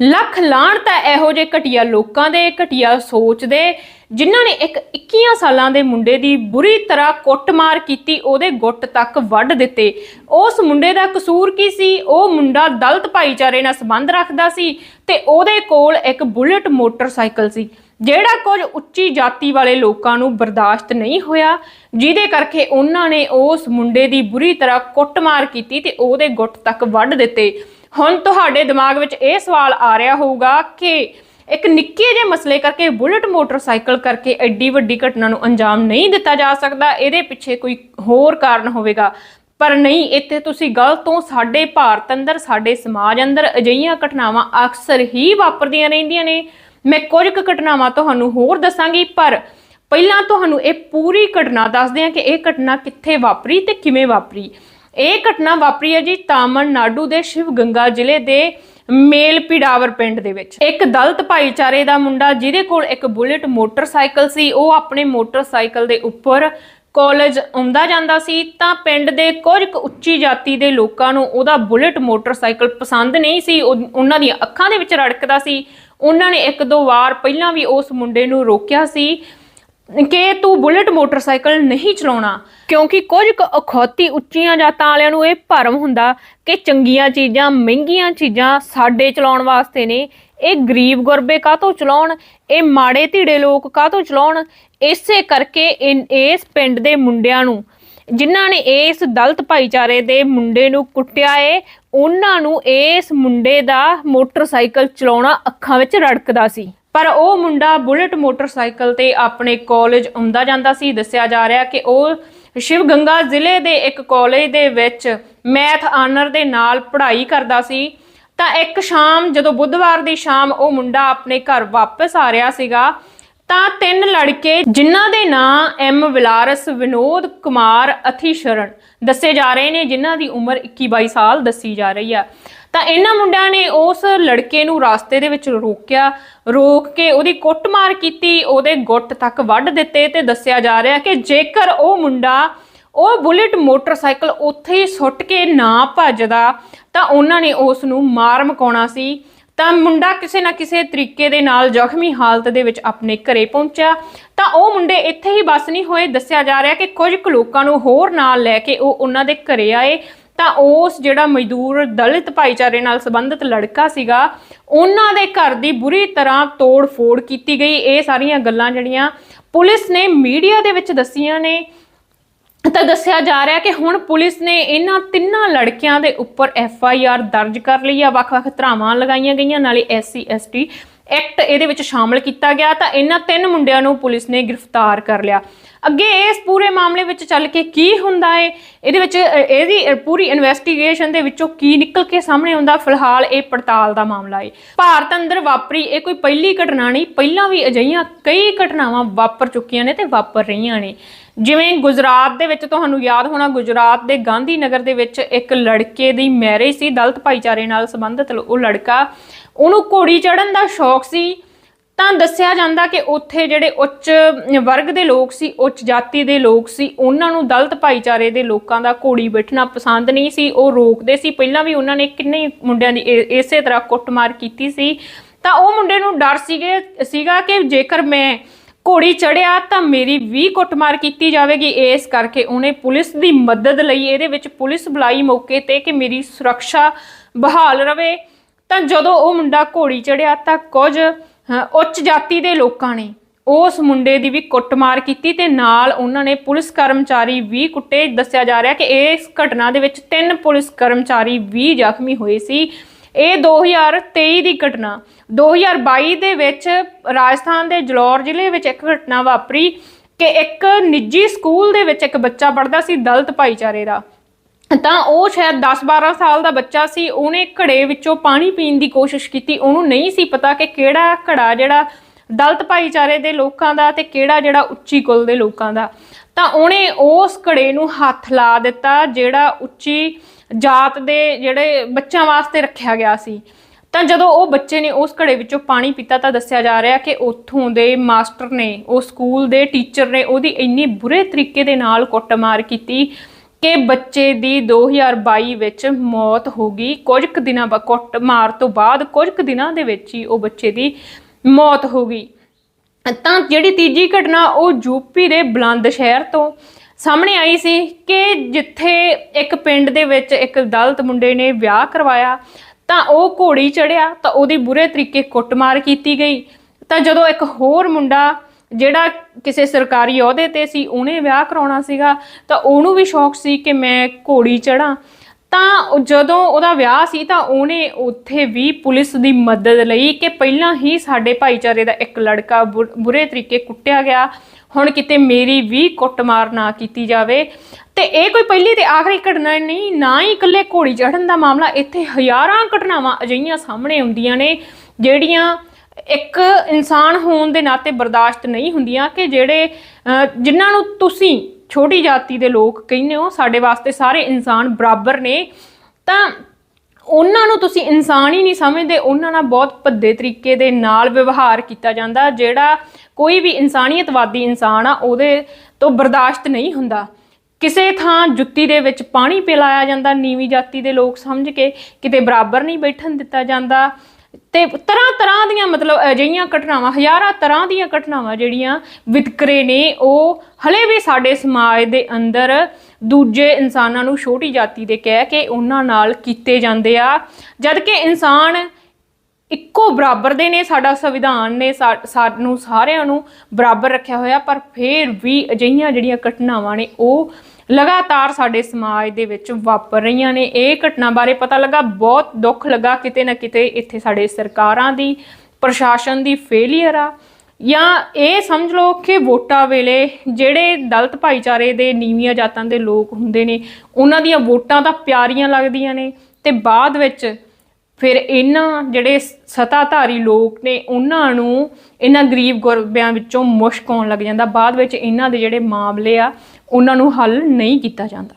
ਲੱਖ ਲਾਣ ਤਾਂ ਇਹੋ ਜਿਹੇ ਘਟੀਆ ਲੋਕਾਂ ਦੇ, ਘਟੀਆ ਸੋਚ ਦੇ, ਜਿਨ੍ਹਾਂ ਨੇ ਇੱਕ 21 ਸਾਲਾਂ ਦੇ ਮੁੰਡੇ ਦੀ ਬੁਰੀ ਤਰ੍ਹਾਂ ਕੁੱਟਮਾਰ ਕੀਤੀ, ਉਹਦੇ ਗੁੱਟ ਤੱਕ ਵੱਢ ਦਿੱਤੇ। ਉਸ ਮੁੰਡੇ ਦਾ ਕਸੂਰ ਕੀ ਸੀ? ਉਹ ਮੁੰਡਾ ਦਲਤ ਭਾਈਚਾਰੇ ਨਾਲ ਸੰਬੰਧ ਰੱਖਦਾ ਸੀ ਤੇ ਉਹਦੇ ਕੋਲ ਇੱਕ ਬੁਲਟ ਮੋਟਰਸਾਈਕਲ ਸੀ, ਜਿਹੜਾ ਕੁਝ ਉੱਚੀ ਜਾਤੀ ਵਾਲੇ ਲੋਕਾਂ ਨੂੰ ਬਰਦਾਸ਼ਤ ਨਹੀਂ ਹੋਇਆ, ਜਿਹਦੇ ਕਰਕੇ ਉਹਨਾਂ ਨੇ ਉਸ ਮੁੰਡੇ ਦੀ ਬੁਰੀ ਤਰ੍ਹਾਂ ਕੁੱਟਮਾਰ ਕੀਤੀ ਤੇ ਉਹਦੇ ਗੁੱਟ ਤੱਕ ਵੱਢ ਦਿੱਤੇ। ਹੁਣ ਤੁਹਾਡੇ ਦਿਮਾਗ ਵਿੱਚ ਇਹ ਸਵਾਲ ਆ ਰਿਹਾ ਹੋਊਗਾ ਕਿ ਇੱਕ ਨਿੱਕੇ ਜਿਹੇ ਮਸਲੇ ਕਰਕੇ ਬੁਲਟ ਮੋਟਰਸਾਈਕਲ ਕਰਕੇ ਐਡੀ ਵੱਡੀ ਘਟਨਾ ਨੂੰ ਅੰਜਾਮ ਨਹੀਂ ਦਿੱਤਾ ਜਾ ਸਕਦਾ, ਇਹਦੇ ਪਿੱਛੇ ਕੋਈ ਹੋਰ ਕਾਰਨ ਹੋਵੇਗਾ। ਪਰ ਨਹੀਂ, ਇੱਥੇ ਤੁਸੀਂ ਗਲਤ ਹੋ ਸਾਡੇ ਭਾਰਤ ਅੰਦਰ, ਸਾਡੇ ਸਮਾਜ ਅੰਦਰ ਅਜਿਹੀਆਂ ਘਟਨਾਵਾਂ ਅਕਸਰ ਹੀ ਵਾਪਰਦੀਆਂ ਰਹਿੰਦੀਆਂ ਨੇ। ਮੈਂ ਕੁਝ ਕੁ ਘਟਨਾਵਾਂ ਤੁਹਾਨੂੰ ਹੋਰ ਦੱਸਾਂਗੀ, ਪਰ ਪਹਿਲਾਂ ਤੁਹਾਨੂੰ ਇਹ ਪੂਰੀ ਘਟਨਾ ਦੱਸਦੇ ਹਾਂ ਕਿ ਇਹ ਘਟਨਾ ਕਿੱਥੇ ਵਾਪਰੀ ਤੇ ਕਿਵੇਂ ਵਾਪਰੀ। ਇਹ ਘਟਨਾ ਵਾਪਰੀ ਹੈ ਜੀ ਤਾਮਿਲਨਾਡੂ ਦੇ ਸ਼ਿਵ ਗੰਗਾ ਜ਼ਿਲ੍ਹੇ ਦੇ ਮੇਲ ਪਿੜਾਵਰ ਪਿੰਡ ਦੇ ਵਿੱਚ। ਇੱਕ ਦਲਤ ਭਾਈਚਾਰੇ ਦਾ ਮੁੰਡਾ ਜਿਹਦੇ ਕੋਲ ਇੱਕ ਬੁਲੇਟ ਮੋਟਰਸਾਈਕਲ ਸੀ, ਉਹ ਆਪਣੇ ਮੋਟਰਸਾਈਕਲ ਦੇ ਉੱਪਰ ਕਾਲਜ ਆਉਂਦਾ ਜਾਂਦਾ ਸੀ ਤਾਂ ਪਿੰਡ ਦੇ ਕੁਝ ਕੁ ਉੱਚੀ ਜਾਤੀ ਦੇ ਲੋਕਾਂ ਨੂੰ ਉਹਦਾ ਬੁਲੇਟ ਮੋਟਰਸਾਈਕਲ ਪਸੰਦ ਨਹੀਂ ਸੀ। ਉਹ- ਉਹਨਾਂ ਦੀਆਂ ਅੱਖਾਂ ਦੇ ਵਿੱਚ ਰੜਕਦਾ ਸੀ। ਉਹਨਾਂ ਨੇ ਇੱਕ ਦੋ ਵਾਰ ਪਹਿਲਾਂ ਵੀ ਉਸ ਮੁੰਡੇ ਨੂੰ ਰੋਕਿਆ ਸੀ। ਕਿ ਤੂੰ ਬੁਲਟ ਮੋਟਰਸਾਈਕਲ ਨਹੀਂ ਚਲਾਉਣਾ? ਕਿਉਂਕਿ ਕੁਝ ਕੁ ਅਖੌਤੀ ਉੱਚੀਆਂ ਜਾਤਾਂ ਵਾਲਿਆਂ ਨੂੰ ਇਹ ਭਰਮ ਹੁੰਦਾ ਕਿ ਚੰਗੀਆਂ ਚੀਜ਼ਾਂ, ਮਹਿੰਗੀਆਂ ਚੀਜ਼ਾਂ ਸਾਡੇ ਚਲਾਉਣ ਵਾਸਤੇ ਨੇ। ਇਹ ਗਰੀਬ ਗੁਰਬੇ ਕਾਹਤੋਂ ਚਲਾਉਣ? ਇਹ ਮਾੜੇ ਧੀੜੇ ਲੋਕ ਕਾਹਤੋਂ ਚਲਾਉਣ? ਇਸੇ ਕਰਕੇ ਇਨ- ਇਸ ਪਿੰਡ ਦੇ ਮੁੰਡਿਆਂ ਨੂੰ, ਜਿਨ੍ਹਾਂ ਨੇ ਇਸ ਦਲਤ ਭਾਈਚਾਰੇ ਦੇ ਮੁੰਡੇ ਨੂੰ ਕੁੱਟਿਆ ਏ, ਉਹਨਾਂ ਨੂੰ ਇਸ ਮੁੰਡੇ ਦਾ ਮੋਟਰਸਾਈਕਲ ਚਲਾਉਣਾ ਅੱਖਾਂ ਵਿੱਚ ਰੜਕਦਾ ਸੀ। ਪਰ ਉਹ ਮੁੰਡਾ ਬੁਲਟ ਮੋਟਰਸਾਈਕਲ ਤੇ ਆਪਣੇ ਕਾਲਜ ਆਉਂਦਾ ਜਾਂਦਾ ਸੀ। ਦੱਸਿਆ ਜਾ ਰਿਹਾ ਕਿ ਉਹ ਸ਼ਿਵ ਗੰਗਾ ਜ਼ਿਲ੍ਹੇ ਦੇ ਇੱਕ ਕਾਲਜ ਦੇ ਵਿੱਚ ਮੈਥ ਆਨਰ ਦੇ ਨਾਲ ਪੜ੍ਹਾਈ ਕਰਦਾ ਸੀ। ਤਾਂ ਇੱਕ ਸ਼ਾਮ, ਜਦੋਂ ਬੁੱਧਵਾਰ ਦੀ ਸ਼ਾਮ ਉਹ ਮੁੰਡਾ ਆਪਣੇ ਘਰ ਵਾਪਸ ਆ ਰਿਹਾ ਸੀਗਾ ਤਾਂ ਤਿੰਨ ਲੜਕੇ ਜਿਨ੍ਹਾਂ ਦੇ ਨਾਂ ਐਮ ਵਿਲਾਰਸ, ਵਿਨੋਦ ਕੁਮਾਰ ਅਥੀ ਸ਼ਰਨ ਦੱਸੇ ਜਾ ਰਹੇ ਨੇ, ਜਿਨ੍ਹਾਂ ਦੀ ਉਮਰ 21 22 ਸਾਲ ਦੱਸੀ ਜਾ ਰਹੀ ਆ। ਤਾਂ ਇਹਨਾਂ ਮੁੰਡਿਆਂ ਨੇ ਉਸ ਲੜਕੇ ਨੂੰ ਰਾਸਤੇ ਦੇ ਵਿੱਚ ਰੋਕਿਆ, ਰੋਕ ਕੇ ਉਹਦੀ ਕੁੱਟਮਾਰ ਕੀਤੀ, ਉਹਦੇ ਗੁੱਟ ਤੱਕ ਵੱਢ ਦਿੱਤੇ ਤੇ ਦੱਸਿਆ ਜਾ ਰਿਹਾ ਕਿ ਜੇਕਰ ਉਹ ਮੁੰਡਾ, ਉਹ ਬੁਲੇਟ ਮੋਟਰਸਾਈਕਲ ਉੱਥੇ ਹੀ ਸੁੱਟ ਕੇ ਨਾ ਭੱਜਦਾ, ਤਾਂ ਉਹਨਾਂ ਨੇ ਉਸ ਨੂੰ ਮਾਰ ਮਕਾਉਣਾ ਸੀ। ਤਾਂ ਮੁੰਡਾ ਕਿਸੇ ਨਾ ਕਿਸੇ ਤਰੀਕੇ ਦੇ ਨਾਲ ਜ਼ਖਮੀ ਹਾਲਤ ਦੇ ਵਿੱਚ ਆਪਣੇ ਘਰੇ ਪਹੁੰਚਿਆ। ਤਾਂ ਉਹ ਮੁੰਡੇ ਇੱਥੇ ਹੀ ਬਸ ਨਹੀਂ ਹੋਏ। ਦੱਸਿਆ ਜਾ ਰਿਹਾ ਕਿ ਕੁਝ ਕੁ ਲੋਕਾਂ ਨੂੰ ਹੋਰ ਨਾਲ ਲੈ ਕੇ ਉਹ ਉਹਨਾਂ ਦੇ ਘਰੇ ਆਏ। ਤਾਂ ਉਸ ਜਿਹੜਾ ਮਜ਼ਦੂਰ ਦਲਿਤ ਭਾਈਚਾਰੇ ਨਾਲ ਸੰਬੰਧਿਤ ਲੜਕਾ ਸੀਗਾ, ਉਹਨਾਂ ਦੇ ਘਰ ਦੀ ਬੁਰੀ ਤਰ੍ਹਾਂ ਤੋੜ ਫੋੜ ਕੀਤੀ ਗਈ। ਇਹ ਸਾਰੀਆਂ ਗੱਲਾਂ ਜਿਹੜੀਆਂ ਪੁਲਿਸ ਨੇ ਮੀਡੀਆ ਦੇ ਵਿੱਚ ਦੱਸੀਆਂ ਨੇ। ਤਾਂ ਦੱਸਿਆ ਜਾ ਰਿਹਾ ਕਿ ਹੁਣ ਪੁਲਿਸ ਨੇ ਇਹਨਾਂ ਤਿੰਨਾਂ ਲੜਕਿਆਂ ਦੇ ਉੱਪਰ ਐਫ ਆਈ ਆਰ ਦਰਜ ਕਰ ਲਈ ਆ, ਵੱਖ-ਵੱਖ ਧਰਾਵਾਂ ਲਗਾਈਆਂ ਗਈਆਂ, ਨਾਲੇ S C, S T act ਇਹਦੇ ਵਿੱਚ ਸ਼ਾਮਲ ਕੀਤਾ ਗਿਆ, ਤਾਂ ਇਹਨਾਂ ਤਿੰਨ ਮੁੰਡਿਆਂ ਨੂੰ ਪੁਲਿਸ ਨੇ ਗ੍ਰਿਫਤਾਰ ਕਰ ਲਿਆ। ਅੱਗੇ ਇਸ ਪੂਰੇ ਮਾਮਲੇ ਵਿੱਚ ਚੱਲ ਕੇ ਕੀ ਹੁੰਦਾ ਹੈ ਇਹਦੇ ਵਿੱਚ ਇਹਦੀ ਪੂਰੀ ਇਨਵੈਸਟੀਗੇਸ਼ਨ ਦੇ ਵਿੱਚੋਂ ਕੀ ਨਿਕਲ ਕੇ ਸਾਹਮਣੇ ਆਉਂਦਾ? ਫਿਲਹਾਲ ਇਹ ਪੜਤਾਲ ਦਾ ਮਾਮਲਾ ਹੈ ਭਾਰਤ ਅੰਦਰ ਵਾਪਰੀ, ਇਹ ਕੋਈ ਪਹਿਲੀ ਘਟਨਾ ਨਹੀਂ, ਪਹਿਲਾਂ ਵੀ ਅਜਿਹੀਆਂ ਕਈ ਘਟਨਾਵਾਂ ਵਾਪਰ ਚੁੱਕੀਆਂ ਨੇ ਤੇ ਵਾਪਰ ਰਹੀਆਂ ਨੇ। ਜਿਵੇਂ ਗੁਜਰਾਤ ਦੇ ਵਿੱਚ, ਤੁਹਾਨੂੰ ਯਾਦ ਹੋਣਾ, ਗੁਜਰਾਤ ਦੇ ਗਾਂਧੀ ਨਗਰ ਦੇ ਵਿੱਚ ਇੱਕ ਲੜਕੇ ਦੀ ਮੈਰਿਜ ਸੀ, ਦਲਤ ਭਾਈਚਾਰੇ ਨਾਲ ਸੰਬੰਧਿਤ, ਉਹ ਲੜਕਾ, ਉਹਨੂੰ ਘੋੜੀ ਚੜਨ ਦਾ ਸ਼ੌਕ ਸੀ। ਤਾਂ ਦੱਸਿਆ ਜਾਂਦਾ ਕਿ ਉੱਥੇ ਜਿਹੜੇ ਉੱਚ ਵਰਗ ਦੇ ਲੋਕ ਸੀ, ਉੱਚ ਜਾਤੀ ਦੇ ਲੋਕ ਸੀ, ਉਹਨਾਂ ਨੂੰ ਦਲਤ ਭਾਈਚਾਰੇ ਦੇ ਲੋਕਾਂ ਦਾ ਘੋੜੀ ਬੈਠਣਾ ਪਸੰਦ ਨਹੀਂ ਸੀ, ਉਹ ਰੋਕਦੇ ਸੀ। ਪਹਿਲਾਂ ਵੀ ਉਹਨਾਂ ਨੇ ਕਿੰਨੇ ਮੁੰਡਿਆਂ ਦੀ ਇ- ਇਸੇ ਤਰ੍ਹਾਂ ਕੁੱਟਮਾਰ ਕੀਤੀ ਸੀ। ਤਾਂ ਉਹ ਮੁੰਡੇ ਨੂੰ ਡਰ ਸੀਗੇ, ਸੀਗਾ ਕਿ ਜੇਕਰ ਮੈਂ ਘੋੜੀ ਚੜਿਆ ਤਾਂ ਮੇਰੀ ਵੀ ਕੁੱਟਮਾਰ ਕੀਤੀ ਜਾਵੇਗੀ। ਇਸ ਕਰਕੇ ਉਹਨੇ ਪੁਲਿਸ ਦੀ ਮਦਦ ਲਈ ਇਹਦੇ ਵਿੱਚ ਪੁਲਿਸ ਬੁਲਾਈ ਮੌਕੇ ਤੇ ਕਿ ਮੇਰੀ ਸੁਰੱਖਿਆ ਬਹਾਲ ਰਵੇ। ਤਾਂ ਜਦੋਂ ਉਹ ਮੁੰਡਾ ਘੋੜੀ ਚੜਿਆ ਤਾਂ ਕੁਝ ਅ, ਉੱਚ ਜਾਤੀ ਦੇ ਲੋਕਾਂ ਨੇ ਉਸ ਮੁੰਡੇ ਦੀ ਵੀ ਕੁੱਟਮਾਰ ਕੀਤੀ ਤੇ ਨਾਲ ਉਹਨਾਂ ਨੇ ਪੁਲਿਸ ਕਰਮਚਾਰੀ ਵੀ ਕੁੱਟੇ। ਦੱਸਿਆ ਜਾ ਰਿਹਾ ਕਿ ਇਸ ਘਟਨਾ ਦੇ ਵਿੱਚ ਤਿੰਨ ਪੁਲਿਸ ਕਰਮਚਾਰੀ ਵੀ ਜ਼ਖਮੀ ਹੋਏ ਸੀ। ਇਹ 2023 ਦੀ ਘਟਨਾ। 2022 ਦੇ ਵਿੱਚ ਰਾਜਸਥਾਨ ਦੇ ਜਲੌਰ ਜ਼ਿਲ੍ਹੇ ਵਿੱਚ ਇੱਕ ਘਟਨਾ ਵਾਪਰੀ ਕਿ ਇੱਕ ਨਿੱਜੀ ਸਕੂਲ ਦੇ ਵਿੱਚ ਇੱਕ ਬੱਚਾ ਪੜ੍ਹਦਾ ਸੀ ਦਲਿਤ ਭਾਈਚਾਰੇ ਦਾ। ਤਾਂ ਉਹ ਸ਼ਾਇਦ 10-12 ਸਾਲ ਦਾ ਬੱਚਾ ਸੀ, ਉਹਨੇ ਘੜੇ ਵਿੱਚੋਂ ਪਾਣੀ ਪੀਣ ਦੀ ਕੋਸ਼ਿਸ਼ ਕੀਤੀ। ਉਹਨੂੰ ਨਹੀਂ ਸੀ ਪਤਾ ਕਿ ਕਿਹੜਾ ਘੜਾ ਜਿਹੜਾ ਦਲਤ ਭਾਈਚਾਰੇ ਦੇ ਲੋਕਾਂ ਦਾ ਤੇ ਕਿਹੜਾ ਜਿਹੜਾ ਉੱਚੀ ਕੁਲ ਦੇ ਲੋਕਾਂ ਦਾ। ਤਾਂ ਉਹਨੇ ਉਸ ਘੜੇ ਨੂੰ ਹੱਥ ਲਾ ਦਿੱਤਾ, ਜਿਹੜਾ ਉੱਚੀ ਜਾਤ ਦੇ ਜਿਹੜੇ ਬੱਚਿਆਂ ਵਾਸਤੇ ਰੱਖਿਆ ਗਿਆ ਸੀ। ਤਾਂ ਜਦੋਂ ਉਹ ਬੱਚੇ ਨੇ ਉਸ ਘੜੇ ਵਿੱਚੋਂ ਪਾਣੀ ਪੀਤਾ ਤਾਂ ਦੱਸਿਆ ਜਾ ਰਿਹਾ ਕਿ ਉੱਥੋਂ ਦੇ ਮਾਸਟਰ ਨੇ, ਉਹ ਸਕੂਲ ਦੇ ਟੀਚਰ ਨੇ ਉਹਦੀ ਇੰਨੀ ਬੁਰੇ ਤਰੀਕੇ ਦੇ ਨਾਲ ਕੁੱਟਮਾਰ ਕੀਤੀ ਕਿ ਬੱਚੇ ਦੀ 2022 ਵਿੱਚ ਮੌਤ ਹੋ ਗਈ। ਕੁਝ ਕੁ ਦਿਨਾਂ ਬਾਅਦ ਕੁੱਟ ਮਾਰ ਤੋਂ ਬਾਅਦ ਕੁਝ ਕੁ ਦਿਨਾਂ ਦੇ ਵਿੱਚ ਹੀ ਉਹ ਬੱਚੇ ਦੀ ਮੌਤ ਹੋ ਗਈ। ਤਾਂ ਜਿਹੜੀ ਤੀਜੀ ਘਟਨਾ ਉਹ ਯੂਪੀ ਦੇ ਬੁਲੰਦ ਸ਼ਹਿਰ ਤੋਂ ਸਾਹਮਣੇ ਆਈ ਸੀ ਕਿ ਜਿੱਥੇ ਇੱਕ ਪਿੰਡ ਦੇ ਵਿੱਚ ਇੱਕ ਦਲਤ ਮੁੰਡੇ ਨੇ ਵਿਆਹ ਕਰਵਾਇਆ, ਤਾਂ ਉਹ ਘੋੜੀ ਚੜਿਆ ਤਾਂ ਉਹਦੀ ਬੁਰੇ ਤਰੀਕੇ ਕੁੱਟਮਾਰ ਕੀਤੀ ਗਈ। ਤਾਂ ਜਦੋਂ ਇੱਕ ਹੋਰ ਮੁੰਡਾ ਜਿਹੜਾ ਕਿਸੇ ਸਰਕਾਰੀ ਅਹੁਦੇ ਤੇ ਸੀ, ਉਹਨੇ ਵਿਆਹ ਕਰਾਉਣਾ ਸੀਗਾ, ਤਾਂ ਉਹਨੂੰ ਵੀ ਸ਼ੌਕ ਸੀ ਕਿ ਮੈਂ ਘੋੜੀ ਚੜਾਂ ਤਾਂ ਜਦੋਂ ਉਹਦਾ ਵਿਆਹ ਸੀ, ਤਾਂ ਉਹਨੇ ਉੱਥੇ ਵੀ ਪੁਲਿਸ ਦੀ ਮਦਦ ਲਈ ਕਿ ਪਹਿਲਾਂ ਹੀ ਸਾਡੇ ਭਾਈਚਾਰੇ ਦਾ ਇੱਕ ਲੜਕਾ ਬੁ- ਬੁਰੇ ਤਰੀਕੇ ਕੁੱਟਿਆ ਗਿਆ। ਹੁਣ ਕਿਤੇ ਮੇਰੀ ਵੀ ਕੁੱਟਮਾਰ ਨਾ ਕੀਤੀ ਜਾਵੇ। ਤੇ ਇਹ ਕੋਈ ਪਹਿਲੀ ਤੇ ਆਖਰੀ ਘਟਨਾ ਨਹੀਂ, ਨਾ ਹੀ ਇਕੱਲੇ ਘੋੜੀ ਚੜਨ ਦਾ ਮਾਮਲਾ, ਇੱਥੇ ਹਜ਼ਾਰਾਂ ਘਟਨਾਵਾਂ ਅਜਿਹੀਆਂ ਸਾਹਮਣੇ ਆਉਂਦੀਆਂ ਨੇ, ਜਿਹੜੀਆਂ ਇੱਕ ਇਨਸਾਨ ਹੋਣ ਦੇ ਨਾਤੇ ਬਰਦਾਸ਼ਤ ਨਹੀਂ ਹੁੰਦੀਆਂ ਕਿ ਜਿਹੜੇ ਅਹ, ਜਿਨ੍ਹਾਂ ਨੂੰ ਤੁਸੀਂ ਛੋਟੀ ਜਾਤੀ ਦੇ ਲੋਕ ਕਹਿੰਦੇ ਹੋ ਸਾਡੇ ਵਾਸਤੇ ਸਾਰੇ ਇਨਸਾਨ ਬਰਾਬਰ ਨੇ ਤਾਂ ਉਹਨਾਂ ਨੂੰ ਤੁਸੀਂ ਇਨਸਾਨ ਹੀ ਨਹੀਂ ਸਮਝਦੇ। ਉਹਨਾਂ ਨਾਲ ਬਹੁਤ ਭੱਦੇ ਤਰੀਕੇ ਦੇ ਨਾਲ ਵਿਵਹਾਰ ਕੀਤਾ ਜਾਂਦਾ ਜਿਹੜਾ ਕੋਈ ਵੀ ਇਨਸਾਨੀਅਤਵਾਦੀ ਇਨਸਾਨ ਆ ਉਹਦੇ ਤੋਂ ਬਰਦਾਸ਼ਤ ਨਹੀਂ ਹੁੰਦਾ। ਕਿਸੇ ਥਾਂ ਜੁੱਤੀ ਦੇ ਵਿੱਚ ਪਾਣੀ ਪਿਲਾਇਆ ਜਾਂਦਾ ਨੀਵੀਂ ਜਾਤੀ ਦੇ ਲੋਕ ਸਮਝ ਕੇ ਕਿਤੇ ਬਰਾਬਰ ਨਹੀਂ ਬੈਠਣ ਦਿੱਤਾ ਜਾਂਦਾ। ਤੇ ਤਰ੍ਹਾਂ ਤਰ੍ਹਾਂ ਦੀਆਂ ਮਤਲਬ ਅਜਿਹੀਆਂ ਘਟਨਾਵਾਂ, ਹਜ਼ਾਰਾਂ ਤਰ੍ਹਾਂ ਦੀਆਂ ਘਟਨਾਵਾਂ ਜਿਹੜੀਆਂ ਵਿਤਕਰੇ ਨੇ, ਉਹ ਹਲੇ ਵੀ ਸਾਡੇ ਸਮਾਜ ਦੇ ਅੰਦਰ ਦੂਜੇ ਇਨਸਾਨਾਂ ਨੂੰ ਛੋਟੀ ਜਾਤੀ ਦੇ ਕਹਿ ਕੇ ਉਹਨਾਂ ਨਾਲ ਕੀਤੇ ਜਾਂਦੇ ਆ। ਜਦ ਕਿ ਇਨਸਾਨ ਇੱਕੋ ਬਰਾਬਰ ਦੇ ਨੇ, ਸਾਡਾ ਸੰਵਿਧਾਨ ਨੇ ਸਾ- ਸਾਨੂੰ ਸਾਰਿਆਂ ਨੂੰ ਬਰਾਬਰ ਰੱਖਿਆ ਹੋਇਆ, ਪਰ ਫਿਰ ਵੀ ਅਜਿਹੀਆਂ ਜਿਹੜੀਆਂ ਘਟਨਾਵਾਂ ਨੇ, ਉਹ ਲਗਾਤਾਰ ਸਾਡੇ ਸਮਾਜ ਦੇ ਵਿੱਚ ਵਾਪਰ ਰਹੀਆਂ ਨੇ। ਇਹ ਘਟਨਾ ਬਾਰੇ ਪਤਾ ਲੱਗਾ, ਬਹੁਤ ਦੁੱਖ ਲੱਗਾ ਕਿਤੇ ਨਾ ਕਿਤੇ ਇੱਥੇ ਸਾਡੇ ਸਰਕਾਰਾਂ ਦੀ, ਪ੍ਰਸ਼ਾਸਨ ਦੀ ਫੇਲਿਅਰ ਆ। ਜਾਂ ਇਹ ਸਮਝ ਲਓ ਕਿ ਵੋਟਾਂ ਵੇਲੇ ਜਿਹੜੇ ਦਲਤ ਭਾਈਚਾਰੇ ਦੇ ਨੀਵੀਆਂ ਜਾਤਾਂ ਦੇ ਲੋਕ ਹੁੰਦੇ ਨੇ, ਉਹਨਾਂ ਦੀਆਂ ਵੋਟਾਂ ਤਾਂ ਪਿਆਰੀਆਂ ਲੱਗਦੀਆਂ ਨੇ ਤੇ ਬਾਅਦ ਵਿੱਚ ਫਿਰ ਇਹਨਾਂ ਜਿਹੜੇ ਸਤਾਧਾਰੀ ਲੋਕ ਨੇ, ਉਹਨਾਂ ਨੂੰ ਇਹਨਾਂ ਗਰੀਬ ਗੁਰਬਿਆਂ ਵਿੱਚੋਂ ਮੁਸ਼ਕ ਆਉਣ ਲੱਗ ਜਾਂਦਾ। ਬਾਅਦ ਵਿੱਚ ਇਹਨਾਂ ਦੇ ਜਿਹੜੇ ਮਾਮਲੇ ਆ ਉਹਨਾਂ ਨੂੰ ਹੱਲ ਨਹੀਂ ਕੀਤਾ ਜਾਂਦਾ।